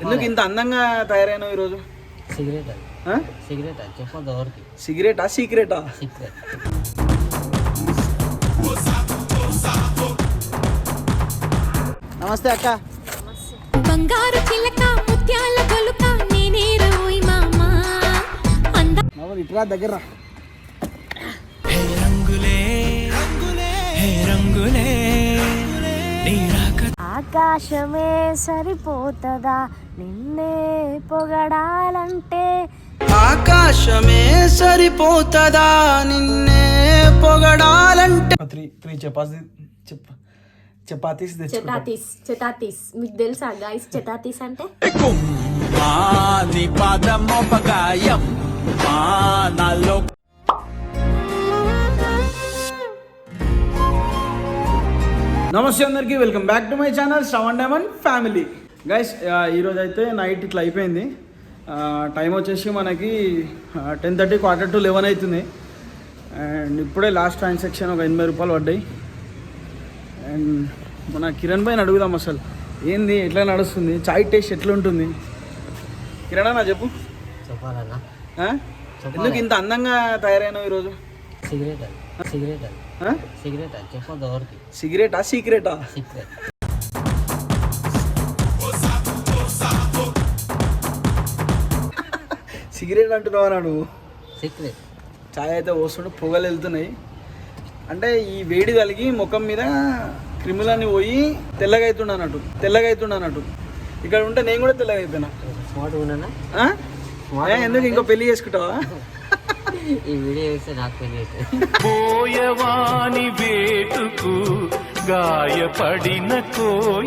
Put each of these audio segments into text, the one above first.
ఎందుకు ఇంత అందంగా తయారైనావు ఈరోజు సిగరెట్ సిగరెట్ చెప్పదు సిగరెటా సీక్రెటా సీక్రెట్ నమస్తే అక్క బంగారు చిలక ముత్యాల కొలుక నేనే రోయి మామా నవ్వు ఇట్లా దగ్గర హే రంగులే హే రంగులే ఆకాశమే సరిపోతుందా నిన్నే పొగడాలంటే ఆకాశమే సరిపోతుందా నిన్నే పొగడాలంటే త్రీ త్రీ చపాతి చెప్ప చపాతీస్ చపాతీస్ చపాతీస్ మీకు తెలుసా గాయస్ చపాతీస్ అంటే నమస్తే అందరికీ welcome back to my channel seven diamond family guys ఈరోజు అయితే నైట్ ఇట్లా అయిపోయింది టైం వచ్చేసి మనకి ten thirty quarter to eleven అవుతుంది అండ్ ఇప్పుడే లాస్ట్ ట్రాన్సాక్షన్ ఒక ఎనభై రూపాయలు పడ్డాయి అండ్ మన కిరణ్ పైన అడుగుదాం అసలు ఏంది ఎట్లా నడుస్తుంది చాయ్ టేస్ట్ ఎట్లా ఉంటుంది కిరణ్ అన్న చెప్పు చెప్పాలన్నా ఎందుకు ఇంత అందంగా తయారైనావు ఈరోజు సిగరెట్ సిగరెట్ సిగరెట్ సిగరెటా సీక్రెటా సీక్రెట్ సిగరెట్ అంటున్నావు అన్నాడు సిగరెట్ ఛాయ్ అయితే పోస్తుండే పొగలు వెళ్తున్నాయి అంటే ఈ వేడి కలిగి ముఖం మీద క్రిములన్నీ పోయి తెల్లగా అవుతుండ అన్నట్టు తెల్లగా అన్నట్టు ఇక్కడ ఉంటే నేను కూడా తెల్లగా స్మార్ట్ ఉన్నానా ఎందుకు ఇంకో పెళ్లి చేసుకుంటావా ఈ వీడియో వేస్తే నాకు పెళ్లి పోయవాని వేటుకు గాయపడిన కోయ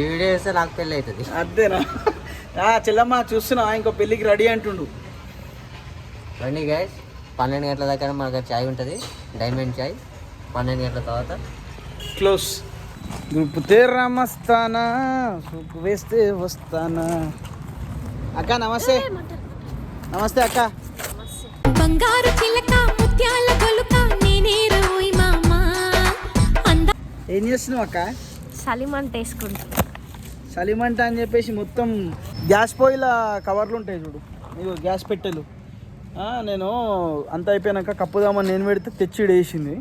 ఈ వీడియో వేస్తే నాకు పెళ్లి అవుతుంది అంతేనా చెల్లమ్మ చూస్తున్నా ఇంకో పెళ్ళికి రెడీ అంటుండు రండి గైస్ పన్నెండు గంటల దగ్గర మనకు చాయ్ ఉంటుంది డైమండ్ చాయ్ పన్నెండు గంటల తర్వాత క్లోజ్ దుర్పుతే రామస్తానా సూపు వేస్తే వస్తానా అక్క నమస్తే నమస్తే అక్క బంగారు చిలక ముత్యాల గొలుక నేనే రోయి మామా ఏం చేస్తున్నావు అక్క సలిమంట వేసుకుంటున్నా సలిమంట అని చెప్పేసి మొత్తం గ్యాస్ పోయిల కవర్లు ఉంటాయి చూడు ఇగో గ్యాస్ పెట్టెలు నేను అంత అయిపోయాక కప్పుదామని నేను పెడితే తెచ్చి వేసింది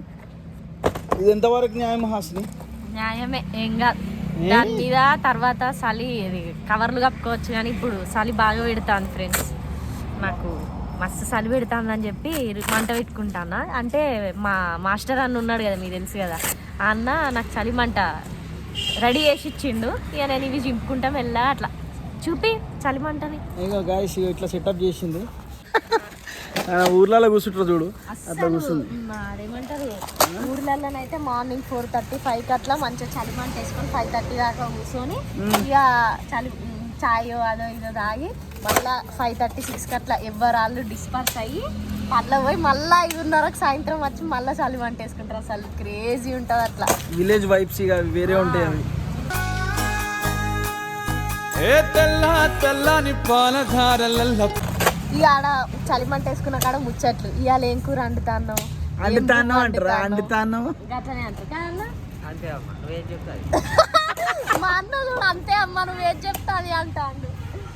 ఇది ఎంతవరకు న్యాయం హాస్ని న్యాయమే ఏం కాదు తర్వాత చలి కవర్లు కప్పుకోవచ్చు కానీ ఇప్పుడు చలి బాగా పెడతాను ఫ్రెండ్స్ నాకు మస్తు చలి పెడతానని చెప్పి మంట పెట్టుకుంటానా అంటే మా మాస్టర్ అన్న ఉన్నాడు కదా మీకు తెలుసు కదా అన్న నాకు చలి మంట రెడీ చేసి ఇచ్చిండు ఇక నేను ఇవి చింపుకుంటాం వెళ్ళా అట్లా చూపి చలిమంటని ఇట్లా సెటప్ చేసింది ఊర్లలో కూర్చుంటారు చూడు అట్లా కూర్చుంది ఊర్లలో అయితే మార్నింగ్ ఫోర్ థర్టీ ఫైవ్కి అట్లా మంచిగా చలిమంట వేసుకొని ఫైవ్ థర్టీ దాకా కూర్చొని ఇక చలి చాయో అదో ఇదో తాగి మళ్ళీ ఫైవ్ థర్టీ సిక్స్కి అట్లా ఎవరు వాళ్ళు డిస్పర్స్ అయ్యి అట్లా పోయి మళ్ళీ ఐదున్నరకు సాయంత్రం వచ్చి మళ్ళీ చలి వంట వేసుకుంటారు అసలు క్రేజీ ఉంటుంది అట్లా విలేజ్ వైబ్స్ ఇక వేరే ఉంటాయి అవి ఏ తెల్ల ఆడ చలిమంట వేసుకున్న కాడ ముచ్చట్లు ఇవాళ ఏం కూర వండుతాను అంటారా అంటారు అంతే నువ్వేం మా అన్న అంతే అమ్మ నువ్వేం చెప్తాది అంటాడు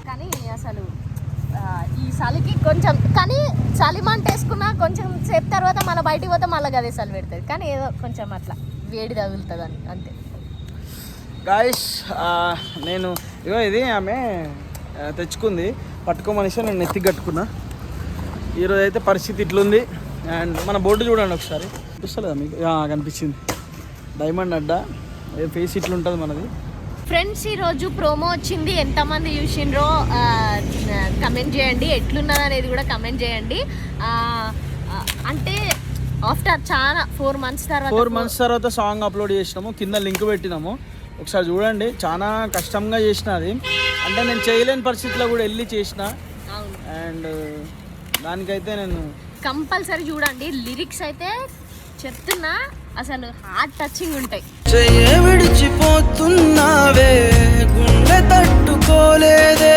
కానీ అసలు ఈ చలికి కొంచెం కానీ చలి మంట వేసుకున్నా కొంచెం సేపు తర్వాత మళ్ళీ బయటికి పోతే మళ్ళీ అదే చలి పెడుతుంది కానీ ఏదో కొంచెం అట్లా వేడి తగులుతుంది అని అంతే గాయస్ నేను ఇగో ఇది ఆమె తెచ్చుకుంది మనిషి నేను నెత్తి కట్టుకున్నా ఈరోజు అయితే పరిస్థితి ఇట్లుంది అండ్ మన బోర్డు చూడండి ఒకసారి కనిపిస్తలేదా మీకు కనిపించింది డైమండ్ అడ్డా ఫేస్ ఇట్లుంటుంది మనది ఫ్రెండ్స్ ఈరోజు ప్రోమో వచ్చింది ఎంతమంది చూసిండ్రో కమెంట్ చేయండి ఎట్లున్నది అనేది కూడా కమెంట్ చేయండి అంటే ఆఫ్టర్ చాలా ఫోర్ మంత్స్ తర్వాత ఫోర్ మంత్స్ తర్వాత సాంగ్ అప్లోడ్ చేసినాము కింద లింక్ పెట్టినాము ఒకసారి చూడండి చాలా కష్టంగా చేసిన అది అంటే నేను చేయలేని పరిస్థితిలో కూడా వెళ్ళి చేసిన అండ్ దానికైతే నేను కంపల్సరీ చూడండి లిరిక్స్ అయితే చెప్తున్నా అసలు హార్ట్ టచింగ్ ఉంటాయి చెయ్యే విడిచిపోతున్నావే గుండె తట్టుకోలేదే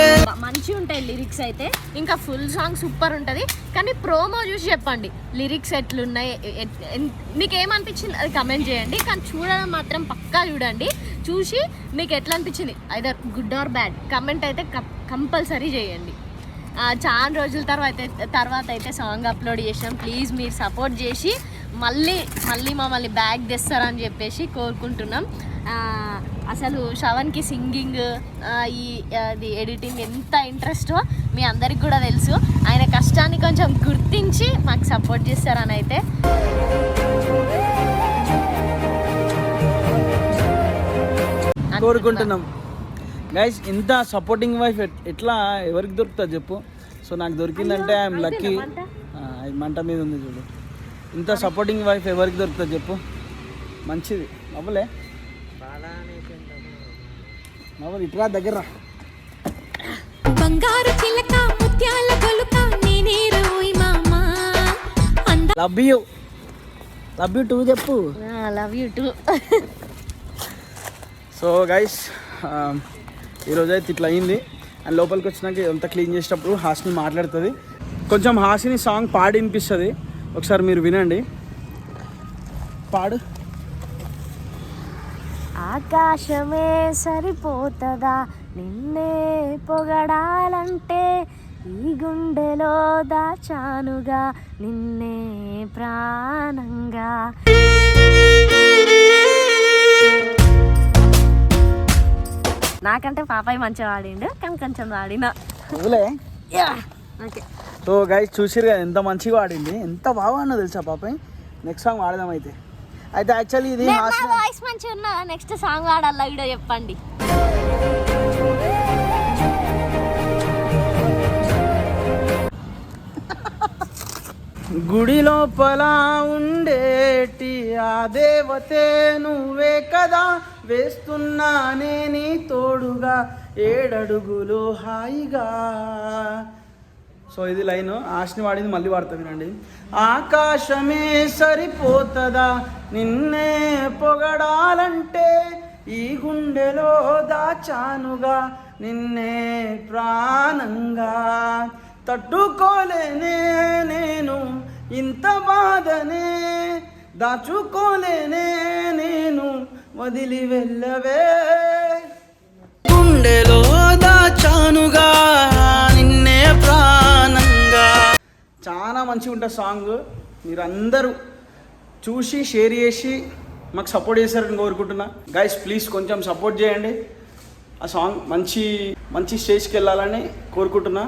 మంచి ఉంటాయి లిరిక్స్ అయితే ఇంకా ఫుల్ సాంగ్ సూపర్ ఉంటుంది కానీ ప్రోమో చూసి చెప్పండి లిరిక్స్ ఎట్లున్నాయి మీకు ఏమనిపించింది అది కమెంట్ చేయండి కానీ చూడడం మాత్రం పక్కా చూడండి చూసి మీకు ఎట్లా అనిపించింది either good or bad comment అయితే కంపల్సరీ చేయండి చాలా రోజుల తర్వాత తర్వాత అయితే సాంగ్ అప్లోడ్ చేసినాం ప్లీజ్ మీరు సపోర్ట్ చేసి మళ్ళీ మళ్ళీ మమ్మల్ని బ్యాగ్ తెస్తారని చెప్పేసి కోరుకుంటున్నాం అసలు శ్రవణ్కి సింగింగ్ ఈ అది ఎడిటింగ్ ఎంత ఇంట్రెస్టో మీ అందరికి కూడా తెలుసు ఆయన కష్టాన్ని కొంచెం గుర్తించి మాకు సపోర్ట్ చేస్తారని అయితే కోరుకుంటున్నాం గైస్ ఇంత సపోర్టింగ్ వైఫ్ ఎట్లా ఎవరికి దొరుకుతుంది చెప్పు సో నాకు దొరికిందంటే ఐఎమ్ లక్కీ మంట మీద ఉంది చూడు ఇంత సపోర్టింగ్ వైఫ్ ఎవరికి దొరుకుతుంది చెప్పు మంచిది అవ్వలే నవ్వదు ఇట్లా దగ్గర బంగారు చిలక ముత్యాల గొలుక నేనే రోయి మామా love you love you too చెప్పు love you too so guys ఈరోజు అయితే ఇట్లా అయింది అండ్ లోపలికి వచ్చినాక ఎంత క్లీన్ చేసేటప్పుడు హాస్ని మాట్లాడుతుంది కొంచెం హాసిని సాంగ్ పాడి వినిపిస్తుంది ఒకసారి మీరు వినండి పాడు ఆకాశమే సరిపోతుందా నిన్నే పొగడాలంటే ఈ గుండెలో దాచానుగా నిన్నే ప్రాణంగా నాకంటే పాపాయి మంచిగా ఆడిండు కానీ కొంచెం ఆడినా ఓకే సో గైస్ చూసిరు కదా ఎంత మంచిగా ఆడింది ఎంత బాగా అన్న తెలుసా పాప నెక్స్ట్ సాంగ్ ఆడదాం అయితే అయితే యాక్చువల్లీ ఇది వాయిస్ మంచిగా ఉన్నా నెక్స్ట్ సాంగ్ ఆడాలా వీడియో చెప్పండి గుడి లోపల ఉండేటి ఆ దేవతే నువ్వే కదా వేస్తున్నానే నీ తోడుగా ఏడడుగులు హాయిగా సో ఇది లైన్ ఆశని వాడింది మళ్ళీ వాడతా వినండి ఆకాశమే సరిపోతుందా నిన్నే పొగడాలంటే ఈ గుండెలో దాచానుగా నిన్నే ప్రాణంగా తట్టుకోలేనే నేను ఇంత బాధనే దాచుకోలేనే నేను వదిలి వెళ్ళవే చాలా మంచిగా ఉంటుంది సాంగ్ మీరందరూ చూసి షేర్ చేసి మాకు సపోర్ట్ చేశారని కోరుకుంటున్నా గైస్ ప్లీజ్ కొంచెం సపోర్ట్ చేయండి ఆ సాంగ్ మంచి మంచి స్టేజ్కి వెళ్ళాలని కోరుకుంటున్నా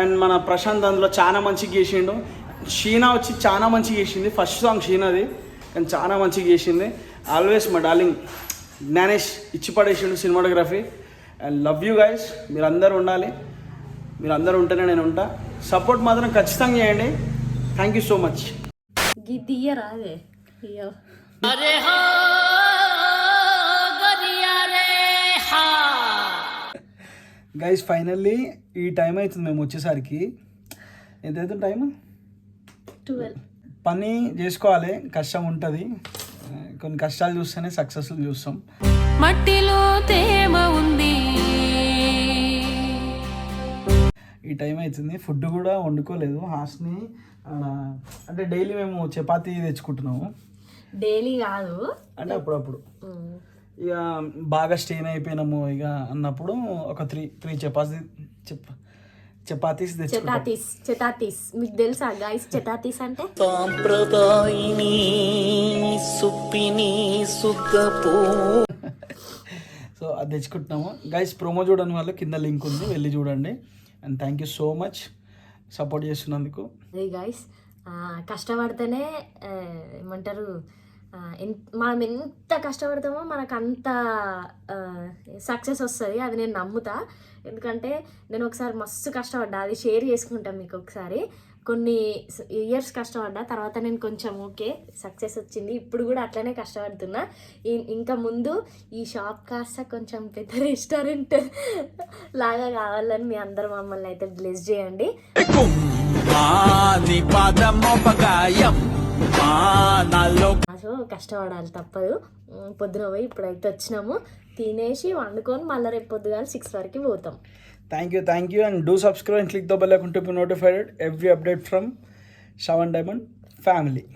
అండ్ మన ప్రశాంత్ అందులో చాలా మంచిగా చేసిండు షీనా వచ్చి చాలా మంచిగా చేసింది ఫస్ట్ సాంగ్ షీనాది కానీ చాలా మంచిగా చేసింది ఆల్వేస్ మా డార్లింగ్ జ్ఞానేష్ ఇచ్చి పడేసిండు cinematography and love you guys మీరందరూ ఉండాలి మీరు అందరూ ఉంటేనే నేను ఉంటాను సపోర్ట్ మాత్రం ఖచ్చితంగా చేయండి thank you so much guys finally ఈ టైం అవుతుంది మేము వచ్చేసరికి ఎంత అవుతుంది టైం పని చేసుకోవాలి కష్టం ఉంటుంది కొన్ని కష్టాలు చూస్తేనే సక్సెస్ చూస్తాం మట్టిలో తేమ ఉంది ఈ టైం అవుతుంది ఫుడ్ కూడా వండుకోలేదు హాస్ని అంటే డైలీ మేము చపాతీ తెచ్చుకుంటున్నాము డైలీ కాదు అంటే అప్పుడప్పుడు ఇక బాగా స్టెయిన్ అయిపోయినాము ఇక అన్నప్పుడు ఒక త్రీ త్రీ చపాతీ చెప్ప చపాతీస్ చపాతీస్ చపాతీస్ మీకు తెలుసా గాయస్ చపాతీస్ అంటే సాంప్రదాయిని సుప్పిని సుగ్గపో సో అది తెచ్చుకుంటున్నాము గైస్ ప్రోమో చూడని వాళ్ళు కింద లింక్ ఉంది వెళ్ళి చూడండి and thank you so much support చేస్తున్నందుకు గైస్ కష్టపడితేనే ఏమంటారు మనం ఎంత కష్టపడతామో మనకు అంత సక్సెస్ వస్తుంది అది నేను నమ్ముతా ఎందుకంటే నేను ఒకసారి మస్తు కష్టపడ్డా అది షేర్ చేసుకుంటాను మీకు ఒకసారి కొన్ని ఇయర్స్ కష్టపడ్డా తర్వాత నేను కొంచెం ఓకే సక్సెస్ వచ్చింది ఇప్పుడు కూడా అట్లనే కష్టపడుతున్నా ఇంకా ముందు ఈ షాప్ కాస్త కొంచెం పెద్ద రెస్టారెంట్ లాగా కావాలని మీ అందరు మమ్మల్ని అయితే బ్లెస్ చేయండి సో కష్టపడాలి తప్పదు పొద్దున పోయి ఇప్పుడైతే వచ్చినాము తినేసి వండుకొని మళ్ళీ రేపు పొద్దుగాల సిక్స్ వరకు పోతాం Thank you, and do subscribe and click the bell icon to be notified every update from Shavan Diamond family.